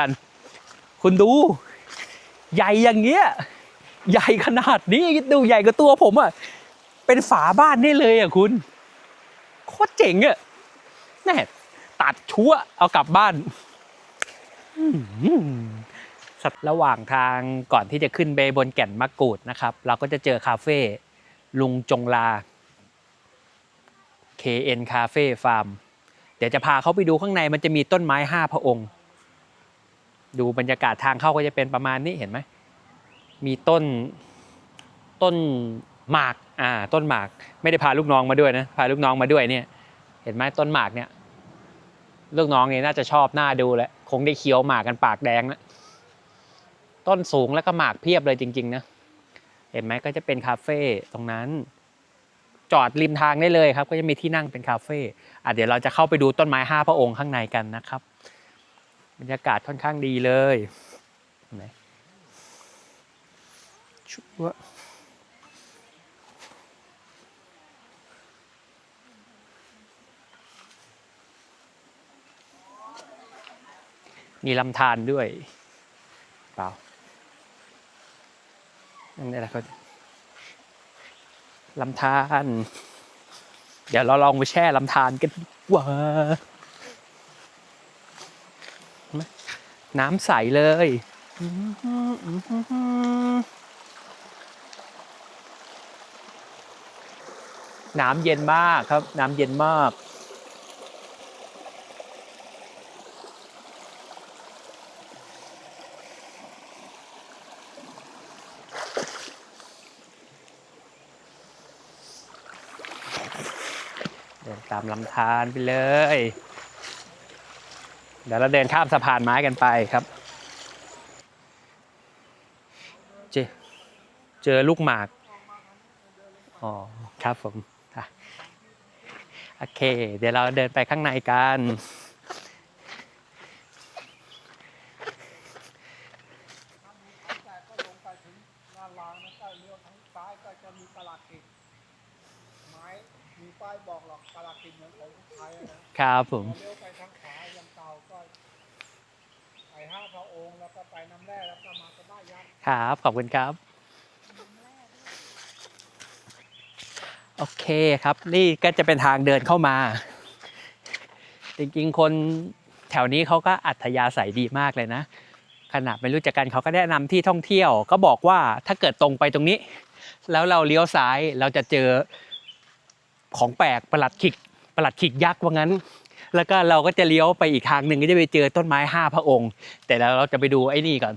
กันคุณดู ใหญ่อย่างเงี้ย ใหญ่ขนาดนี้ดูใหญ่กว่าตัวผมอะเป็นฝาบ้านได้เลยอะคุณโคตรเจ๋งอะแน่ตัดชั่วเอากลับบ้านสัตว์ระหว่างทางก่อนที่จะขึ้นไปบนแก่นมะกรูดนะครับ เราก็จะเจอคาเฟ่ลุงจงลา KN Cafe Farm เดี๋ยวจะพาเขาไปดูข้างในมันจะมีต้นไม้ห้าพระองค์ ดูบรรยากาศทางเข้าก็จะเป็นประมาณนี้เห็นไหมมีต้นต้นหมากอ่าต้นหมากไม่ได้พาลูกน้องมาด้วยนะพาลูกน้องมาด้วยเนี่ย เห็นไหมต้นหมากเนี่ยลูกน้องเนี่ยน่าจะชอบหน้าดูแหละคงได้เคี้ยวหมากกันปากแดงนะต้นสูงแล้วก็หมากเพียบเลยจริงๆนะเห็นไหมก็จะเป็นคาเฟ่ตรงนั้น จอดริมทางได้เลยครับ ก็จะมีที่นั่งเป็นคาเฟ่อะเดี๋ยวเราจะเข้าไปดูต้นไม้ห้าพระองค์ข้างในกันนะครับ บรรยากาศค่อนข้างดีเลยเห็นไหมชุบวมีลำธารด้วย เปล่านั่นแหละเขาลำธารเดี๋ยวเราลองไปแช่ลำธารกันดีกว่า น้ำใสเลย น้ำเย็นมากครับ น้ำเย็นมาก เดินตามลำธารไปเลย เดี๋ยวเราเดินข้ามสะพานไม้กันไปครับ เจเจอลูกหมาก อ๋อ ครับผมโอเค เดี๋ยวเราเดินไปข้างในกัน ครับผม เลี้ยวไปทางขวายังเก่าก็ไปห้าพระองค์แล้วก็ ไปน้ำแร่แล้วก็มาก็ได้ยักษ์ครับขอบคุณครับ โอเคครับ นี่ก็จะเป็นทางเดินเข้ามา จริงๆ คนแถวนี้เขาก็อัธยาศัยดีมากเลยนะ ขนาดไม่รู้จักกันเขาก็แนะนำที่ท่องเที่ยว ก็บอกว่าถ้าเกิดตรงไปตรงนี้ แล้วเราเลี้ยวซ้ายเราจะเจอของแปลกประหลัดขิกประหลัดขิกยักษ์ว่างั้น แล้วก็เราก็จะเลี้ยวไปอีกทางหนึ่งก็จะไปเจอต้นไม้ห้าพระองค์ แต่แล้วเราจะไปดูไอ้นี่ก่อน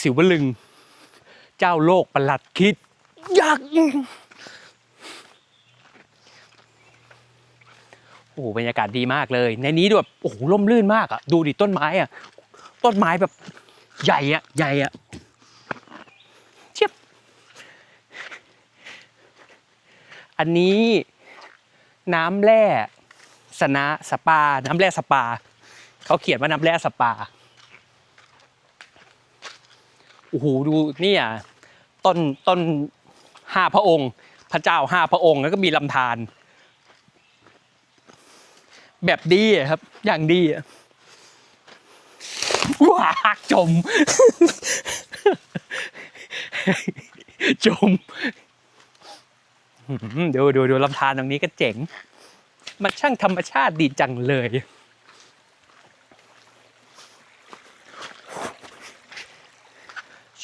สิวลึง เจ้าโลกประหลัดคิดยักษ์โอ้โหบรรยากาศดีมากเลย ในนี้แบบโอ้โหร่มรื่นมากอะดูดิต้นไม้อะต้นไม้แบบใหญ่อะใหญ่อะเชียบอันนี้น้ำแร่ สนะสปา น้ำแร่สปา เขาเขียนว่าน้ำแร่สปาโอ้โหดูนี่ยต้นต้นห้าพระองค์ พระเจ้าห้าพระองค์แล้วก็มีลำธารแบบดีครับ อย่างดีอะว้าจม จมอื้อหือดูดูดูลำธารตรงนี้ก็เจ๋ง มันช่างธรรมชาติดีจังเลย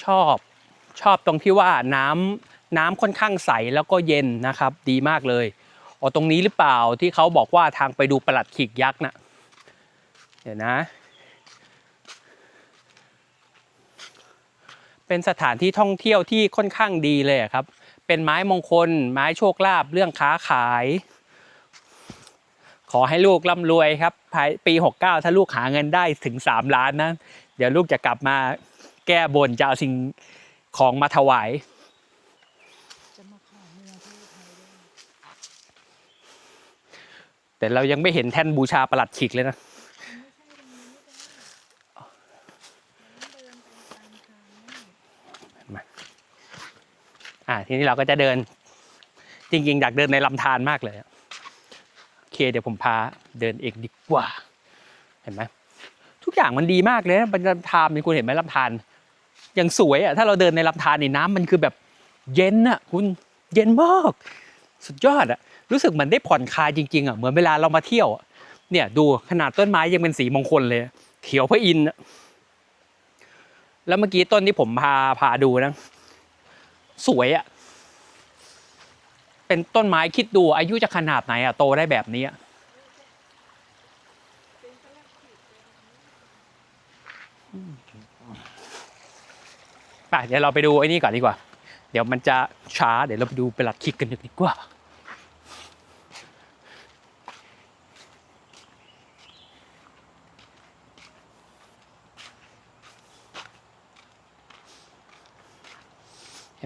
ชอบชอบตรงที่ว่าน้ำน้ำค่อนข้างใสแล้วก็เย็นนะครับ ดีมากเลยอ๋อตรงนี้หรือเปล่าที่เขาบอกว่าทางไปดูประหลัดขีกยักษ์นะเดี๋ยวนะ เป็นสถานที่ท่องเที่ยวที่ค่อนข้างดีเลยครับ เป็นไม้มงคล ไม้โชคลาภเรื่องค้าขาย ขอให้ลูกร่ำรวยครับภายปี 69 ถ้าลูกหาเงินได้ถึง 3 ล้านนะ เดี๋ยวลูกจะกลับมาแก้บนจะเอาสิ่งของมาถวายแต่เรายังไม่เห็นแท่นบูชาประหลัดขิกเลยนะไม่ใช่ตรงนี้ไม่ได้มันต้องเดินไปตามทางนี่อ่าทีนี้เราก็จะเดิน จริงๆ อยากเดินในลำธารมากเลยอะ เคเดี๋ยวผมพาเดินเองดีกว่า เห็นไหมทุกอย่างมันดีมากเลยนะเป็นลำธารนี่คุณเห็นไหมลำธารอย่างสวยอะถ้าเราเดินในลำธารนี่น้ำมันคือแบบเย็นอะคุณเย็นมากสุดยอดอะรู้สึกเหมือนได้ผ่อนคลายจริงๆอะเหมือนเวลาเรามาเที่ยวเนี่ยดูขนาดต้นไม้ยังเป็นสีมงคลเลยเขียวพระอินทร์แล้วเมื่อกี้ต้นที่ผมพาพาดูนะ สวยอะ เป็นต้นไม้คิดดูอายุจะขนาดไหนอะโตได้แบบนี้อะไปเดี๋ยวเราไปดูไอ้นี่ก่อนดีกว่า เดี๋ยวมันจะช้าเดี๋ยวเราไปดูประหลัดคิกกันดีกว่า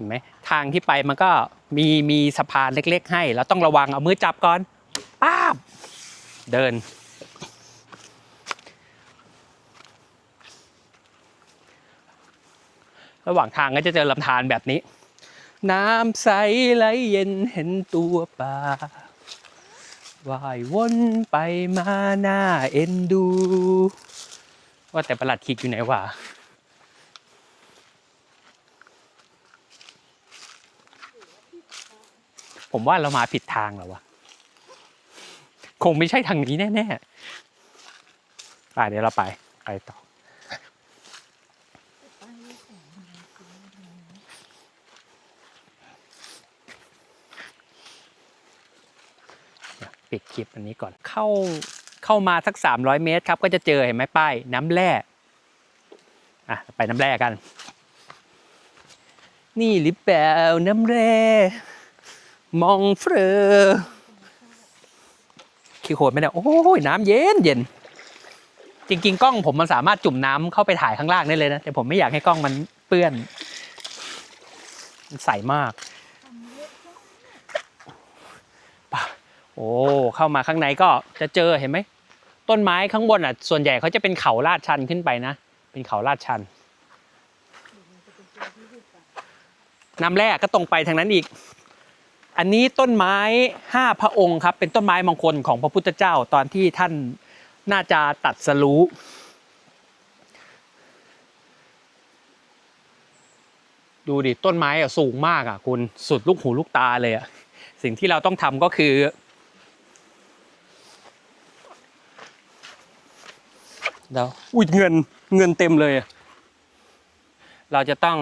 ห็นไหมทางที่ไปมันก็มีมีสะพานเล็ก ๆ ให้แล้วต้องระวังเอามือจับก่อนป้าบเดิน ระหว่างทางก็จะเจอลำธารแบบนี้ น้ำใสไหลเย็นเห็นตัวปลาว่ายวนไปมาหน้าเอ็นดู ว่าแต่ประหลัดคิกอยู่ไหนวะ ผมว่าเรามาผิดทางแล้ววะคงไม่ใช่ทางนี้แน่ๆไปเดี๋ยวเราไปไปต่อปิดคลิปอันนี้ก่อนเข้าเข้ามาสัก 300 เมตรครับ ก็จะเจอเห็นไหมป้ายน้ำแร่อะไปน้ำแร่กัน นี่หรือเปล่าน้ำแร่ มองเฟรอขี้โคตรไม่ได้โอ้ยน้ำเย็นเย็น จริง ๆ กล้องผมมันสามารถจุ่มน้ำเข้าไปถ่ายข้างล่างได้เลยนะ แต่ผมไม่อยากให้กล้องมันเปื้อนมันใสมากทำเยอะโอ้เข้ามาข้างในก็จะเจอเห็นไหมต้นไม้ข้างบนอะ ส่วนใหญ่เขาจะเป็นเขาลาดชันขึ้นไปนะ เป็นเขาลาดชันน้ำแร่ก็ตรงไปทางนั้นอีก อันนี้ต้นไม้ห้าพระองค์ครับเป็นต้นไม้มงคลของพระพุทธเจ้าตอนที่ท่านน่าจะตัดสรู้ดูดิต้นไม้อะสูงมากอะคุณสุดลูกหูลูกตาเลยอะสิ่งที่เราต้องทำก็คือเดี๋ยวอุ้ยเงินเงินเต็มเลยอะเราจะต้อง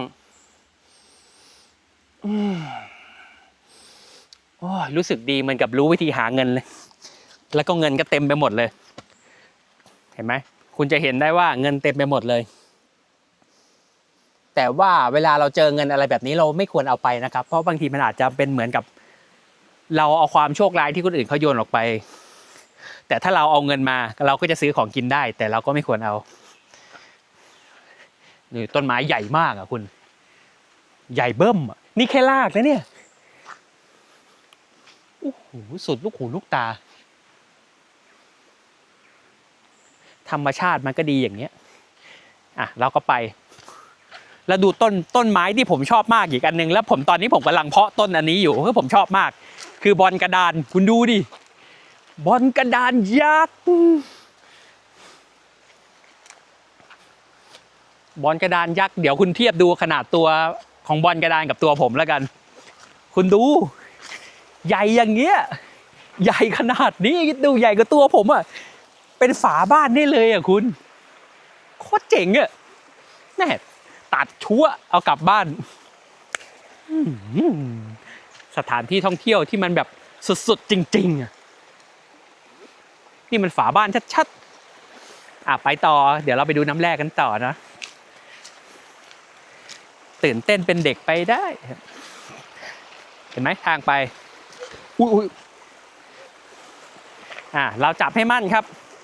โอ้รู้สึกดีเหมือนกับรู้วิธีหาเงินเลย แล้วก็เงินก็เต็มไปหมดเลย เห็นไหมคุณจะเห็นได้ว่าเงินเต็มไปหมดเลย แต่ว่าเวลาเราเจอเงินอะไรแบบนี้เราไม่ควรเอาไปนะครับ เพราะบางทีมันอาจจะเป็นเหมือนกับ เราเอาความโชคร้ายที่คนอื่นเขาโยนออกไป แต่ถ้าเราเอาเงินมาเราก็จะซื้อของกินได้ แต่เราก็ไม่ควรเอานี่ต้นไม้ใหญ่มากอะคุณ ใหญ่เบิ้มอะนี่แค่รากนะเนี่ย โอ้โหสุดลูกหูลูกตา ธรรมชาติมันก็ดีอย่างเงี้ยอะเราก็ไป แล้วดูต้นต้นไม้ที่ผมชอบมากอีกอันหนึ่งแล้วผมตอนนี้ผมกำลังเพาะต้นอันนี้อยู่คือผมชอบมาก คือบอลกระดานคุณดูดิบอลกระดานยักษ์บอลกระดานยักษ์เดี๋ยวคุณเทียบดูขนาดตัวของบอลกระดานกับตัวผมแล้วกัน คุณดู ใหญ่อย่างเงี้ยใหญ่ขนาดนี้คิดดูใหญ่กว่าตัวผมอะเป็นฝาบ้านได้เลยอะคุณโคตรเจ๋งอะแน่ตัดชั่วเอากลับบ้านสถานที่ท่องเที่ยวที่มันแบบสุดๆจริงๆอะนี่มันฝาบ้านชัดๆอะไปต่อ เดี๋ยวเราไปดูน้ำแร่กันต่อนะตื่นเต้นเป็นเด็กไปได้ เห็นไหมทางไป อุ้ยอุ้ยอ่าเราจับให้มั่นครับ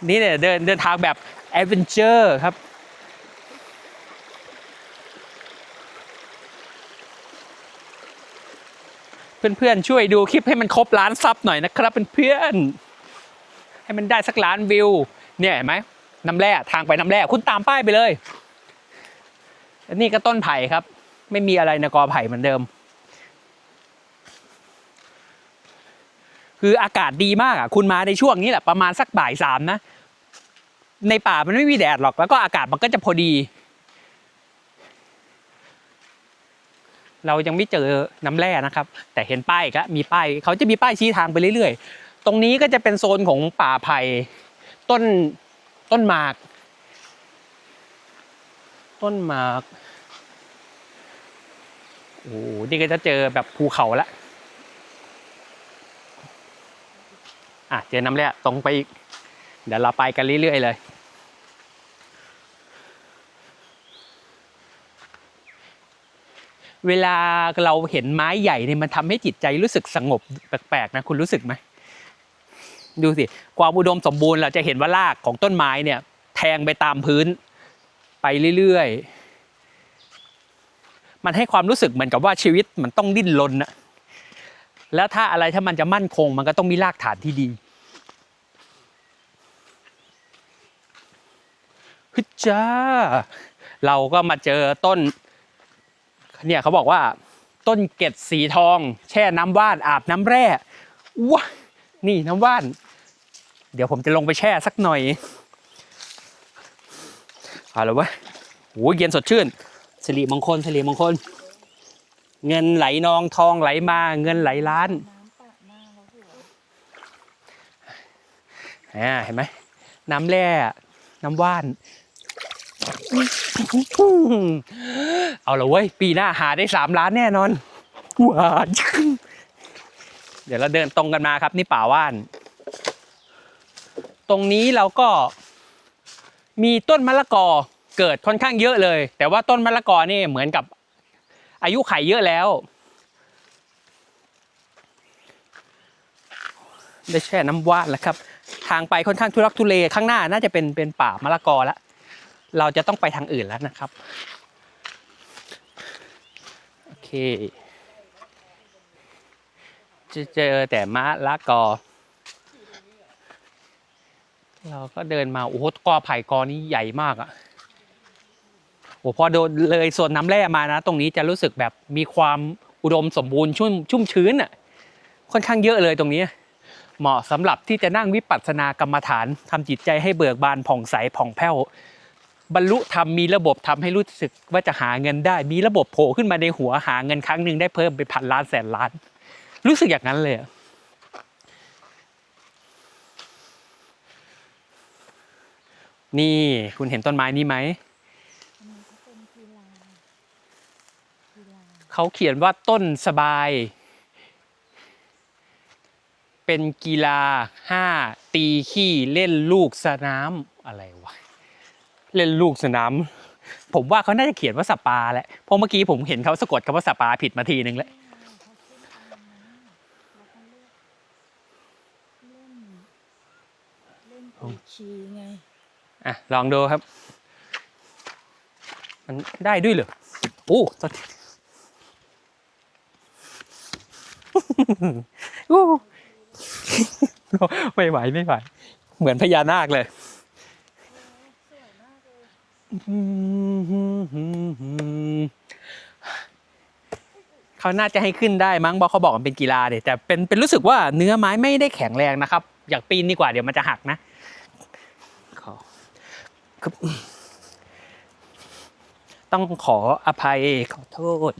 นี่เนี่ยเดินเดินทางแบบแอดเวนเจอร์ครับเพื่อนๆช่วยดูคลิปให้มันครบล้านซับหน่อยนะครับเพื่อนๆให้มันได้สักล้านวิว เนี่ยเห็นไหมน้ำแร่ทางไปน้ำแร่คุณตามป้ายไปเลยอันนี้ก็ต้นไผ่ครับ ไม่มีอะไรในกอไผ่เหมือนเดิม คืออากาศดีมากอะคุณมาในช่วงนี้แหละประมาณสักบ่ายสามนะ ในป่ามันไม่มีแดดหรอกแล้วก็อากาศมันก็จะพอดี เรายังไม่เจอน้ำแร่นะครับ แต่เห็นป้ายก็มีป้ายเขาจะมีป้ายชี้ทางไปเรื่อยๆ ตรงนี้ก็จะเป็นโซนของป่าไผ่ต้นต้นหมาก ต้นหมากโอ้นี่ก็จะเจอแบบภูเขาละ อะเจอน้ำแร่ตรงไปอีก เดี๋ยวเราไปกันเรื่อยๆเลย เวลาเราเห็นไม้ใหญ่เนี่ยมันทำให้จิตใจรู้สึกสงบแปลกๆนะคุณรู้สึกไหมดูสิความอุดมสมบูรณ์เราจะเห็นว่ารากของต้นไม้เนี่ยแทงไปตามพื้นไปเรื่อยๆ มันให้ความรู้สึกเหมือนกับว่าชีวิตมันต้องดิ้นรนนะ แล้วถ้าอะไรถ้ามันจะมั่นคง มันก็ต้องมีรากฐานที่ดีฮึจ้าเราก็มาเจอต้น เนี่ยเขาบอกว่า ต้นเกล็ดสีทอง แช่น้ำว่านอาบน้ำแร่ว้านี่น้ำว่าน เดี๋ยวผมจะลงไปแช่สักหน่อยเอาละวะโอ้ยเย็นสดชื่นสิริมงคลสิริมงคล เงินไหลนองทองไหลมา เงินไหลล้านน้ำปะหน้าแล้วหัวอ่าเห็นไหมน้ำแร่น้ำว่าน เอาละเว้ย ปีหน้าหาได้สามล้านแน่นอนว้าเดี๋ยวเราเดินตรงกันมาครับ นี่ป่าว่าน ตรงนี้เราก็มีต้นมะละกอเกิดค่อนข้างเยอะเลย แต่ว่าต้นมะละกอนี่เหมือนกับ อายุไขเยอะแล้ว ได้แช่น้ำว่านแล้วครับ ทางไปค่อนข้างทุรักทุเลข้างหน้าน่าจะเป็นเป็นป่ามะละกอแล้วเราจะต้องไปทางอื่นแล้วนะครับโอเคจะเจอแต่มะละกอ เราก็เดินมาโอ้โหกอไผ่กอนี้ใหญ่มากอะโอ้ พอโดนเลยส่วนน้ำแร่มานะ ตรงนี้จะรู้สึกแบบมีความอุดมสมบูรณ์ชุ่มชุ่มชื้นอะค่อนข้างเยอะเลยตรงนี้ เหมาะสำหรับที่จะนั่งวิปัสสนากรรมฐานทำจิตใจให้เบิกบานผ่องใสผ่องแผ้วบรรลุธรรมมีระบบทำให้รู้สึกว่าจะหาเงินได้ มีระบบโผล่ขึ้นมาในหัวหาเงินครั้งหนึ่งได้เพิ่มเป็นพันล้านแสนล้าน รู้สึกอย่างนั้นเลยนี่คุณเห็นต้นไม้นี้ไหม อันนี้ก็เป็นกีฬากีฬา เขาเขียนว่าต้นสบาย เป็นกีฬาห้าตีขี้เล่นลูกสนามอะไรวะเล่นลูกสนามผมว่าเขาน่าจะเขียนว่าสปาแหละเพราะเมื่อกี้ผมเห็นเขาสะกดคำว่าสปาผิดมาทีนึงแล้วเขาขึ้นอันนั้นแล้วก็เลือกเล่นเล่นปีชีไงอะลองดูครับ มันได้ด้วยเหรอ โอ้ตอน โอ้ ไม่ไหวไม่ไหว เหมือนพญานาคเลยเขาน่าจะให้ขึ้นได้มั้งเพราะเขาบอกมันเป็นกีฬาเด็แต่เป็นเป็นรู้สึกว่าเนื้อไม้ไม่ได้แข็งแรงนะครับ อยากปีนดีกว่าเดี๋ยวมันจะหักนะขอต้องขออภัยขอโทษ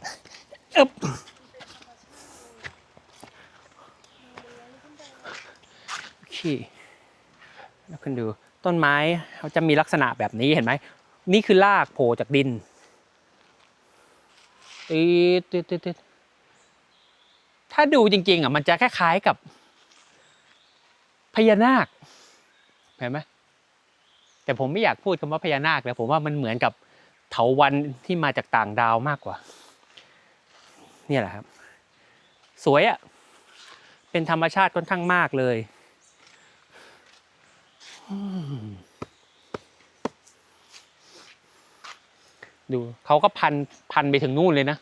อึ๊บโอเคแล้วคุณดูต้นไม้เขาจะมีลักษณะแบบนี้เห็นไหม นี่คือรากโผล่จากดินตืดตืดตืดตืดถ้าดูจริง ๆอะมันจะคล้ายๆกับพญานาคเห็นไหมแต่ผมไม่อยากพูดคำว่าพญานาคเลยผมว่ามันเหมือนกับเถาวันที่มาจากต่างดาวมากกว่า เนี่ยแหละครับ สวยอะเป็นธรรมชาติค่อนข้างมากเลย ดูเขาก็พันพันไปถึงนู่นเลยนะ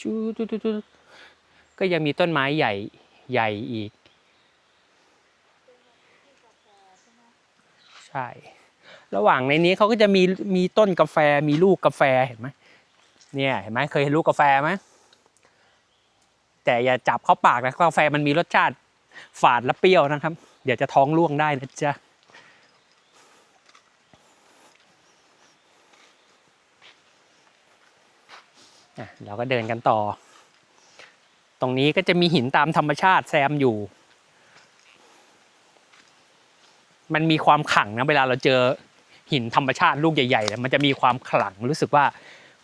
ชูดูดูดูก็ยังมีต้นไม้ใหญ่ใหญ่อีก ใช่ ระหว่างในนี้เขาก็จะมีมีต้นกาแฟมีลูกกาแฟเห็นไหมเนี่ยเห็นไหมเคยเห็นลูกกาแฟไหมแต่อย่าจับเข้าปากนะกาแฟมันมีรสชาติ ฝาดและเปรี้ยวนะครับ เดี๋ยวจะท้องร่วงได้นะจ๊ะเราก็เดินกันต่อ ตรงนี้ก็จะมีหินตามธรรมชาติแซมอยู่ มันมีความขลังนะ เวลาเราเจอหินธรรมชาติลูกใหญ่ๆเนี่ยมันจะมีความขลังรู้สึกว่า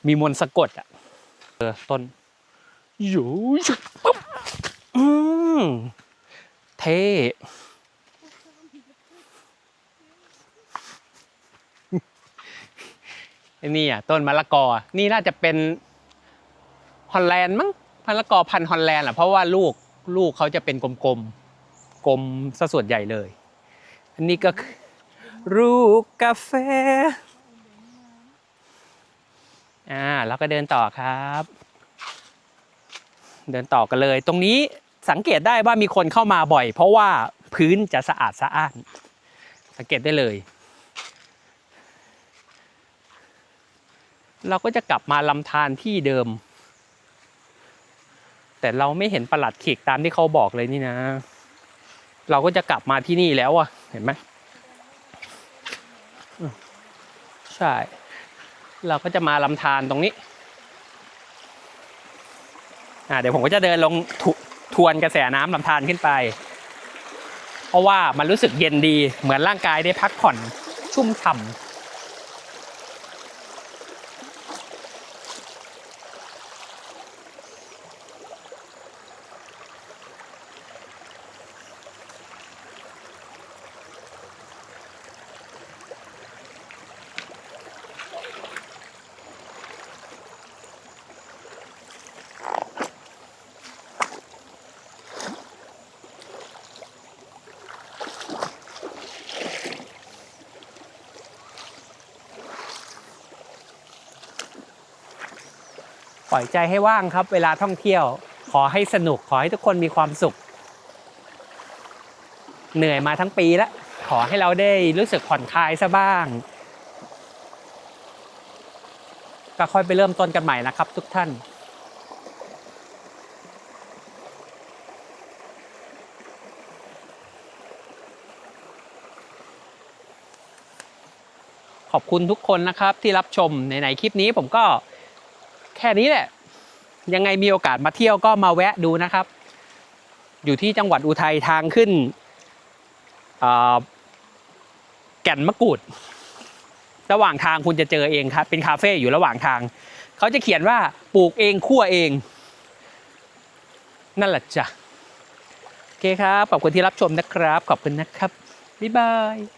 มีมนสะกดอะเออต้นอยู่ชุบปุ๊บอืม เท่อ้นี่อะต้นมะละกอ นี่น่าจะเป็นฮอลแลนด์มั้งมะละกอพันฮอลแลนด์อะเพราะว่าลูกลูกเขาจะเป็นกลมๆ กลมซะส่วนใหญ่เลย อันนี้ก็คือลูกกาแฟ อ่าแล้วก็เดินต่อครับ เดินต่อกันเลย ตรงนี้ สังเกตได้ว่ามีคนเข้ามาบ่อย เพราะว่าพื้นจะสะอาดสะอ้านสังเกตได้เลย เราก็จะกลับมาลำธารที่เดิม แต่เราไม่เห็นประหลัดขีกตามที่เขาบอกเลยนี่นะ เราก็จะกลับมาที่นี่แล้วอะเห็นไหมอืมใช่ เราก็จะมาลำธารตรงนี้อ่าเดี๋ยวผมก็จะเดินลง ทวนกระแสน้ำลำธารขึ้นไป เพราะว่ามันรู้สึกเย็นดีเหมือนร่างกายได้พักผ่อนชุ่มฉ่ำ ปล่อยใจให้ว่างครับ เวลาท่องเที่ยว ขอให้สนุกขอให้ทุกคนมีความสุข เหนื่อยมาทั้งปีแล้วขอให้เราได้รู้สึกผ่อนคลายซะบ้าง ก็ค่อยไปเริ่มต้นกันใหม่นะครับ ทุกท่านขอบคุณทุกคนนะครับที่รับชมในในคลิปนี้ผมก็ แค่นี้แหละ ยังไงมีโอกาสมาเที่ยวก็มาแวะดูนะครับ อยู่ที่จังหวัดอุทัยทางขึ้นแก่นมะกรูด ระหว่างทางคุณจะเจอเองครับ เป็นคาเฟ่อยู่ระหว่างทาง เขาจะเขียนว่าปลูกเองคั่วเอง นั่นแหละจ้ะโอเคครับ ขอบคุณที่รับชมนะครับ ขอบคุณนะครับ บ๊ายบาย